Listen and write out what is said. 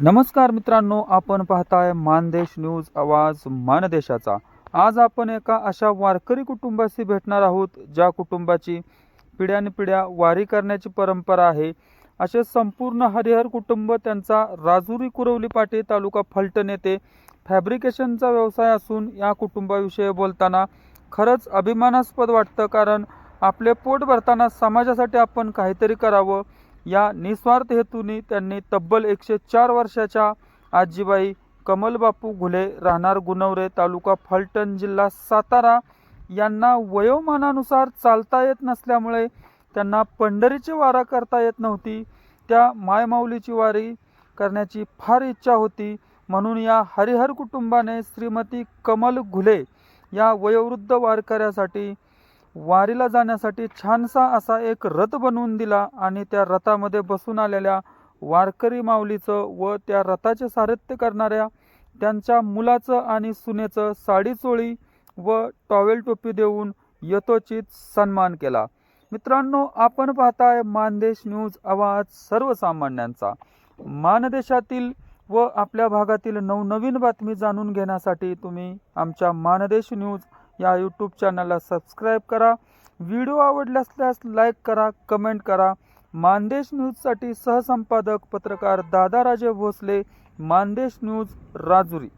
नमस्कार मित्रांनो आपण पाहताय मानदेश न्यूज आवाज मानदेशाचा. आज आपण एका अशा वारकरी कुटुंबाशी भेटणार आहोत ज्या कुटुंबाची पिढ्यानपिढ्या वारी करण्याची परंपरा आहे. असे संपूर्ण हरिहर कुटुंब त्यांचा राजुरी कुरवली पाटी तालुका फलटण येथे फॅब्रिकेशनचा व्यवसाय असून या कुटुंबाविषयी बोलताना खरंच अभिमानास्पद वाटतं कारण आपले पोट भरताना समाजासाठी आपण काहीतरी करावं या निस्वार्थ हेतूने त्यांनी तब्बल एकशे चार वर्षाच्या आजीबाई कमलबापू घुले राहणार गुणवरे तालुका फलटण जिल्हा सातारा यांना वयोमानानुसार चालता येत नसल्यामुळे त्यांना पंढरीची वारा करता येत नव्हती. त्या मायमाऊलीची वारी करण्याची फार इच्छा होती. म्हणून या हरिहर कुटुंबाने श्रीमती कमल घुले या वयोवृद्ध वारकऱ्यासाठी वारीला जाण्यासाठी छानसा असा एक रथ बनवून दिला आणि त्या रथामध्ये बसून आलेल्या वारकरी माऊलीचं व त्या रथाचे सारथ्य करणाऱ्या त्यांच्या मुलाचं आणि सुनेचं साडी चोळी व टॉवेल टोपी देऊन यथोचित सन्मान केला. मित्रांनो आपण पाहताय मानदेश न्यूज आवाज सर्वसामान्यांचा. मानदेशातील व आपल्या भागातील नवनवीन बातमी जाणून घेण्यासाठी तुम्ही आमच्या मानदेश न्यूज या यूट्यूब चॅनलला सबस्क्राईब करा. व्हिडिओ आवडला असल्यास लाईक करा कमेंट करा. मानदेश न्यूजसाठी सहसंपादक पत्रकार दादाराजे भोसले मानदेश न्यूज राजुरी.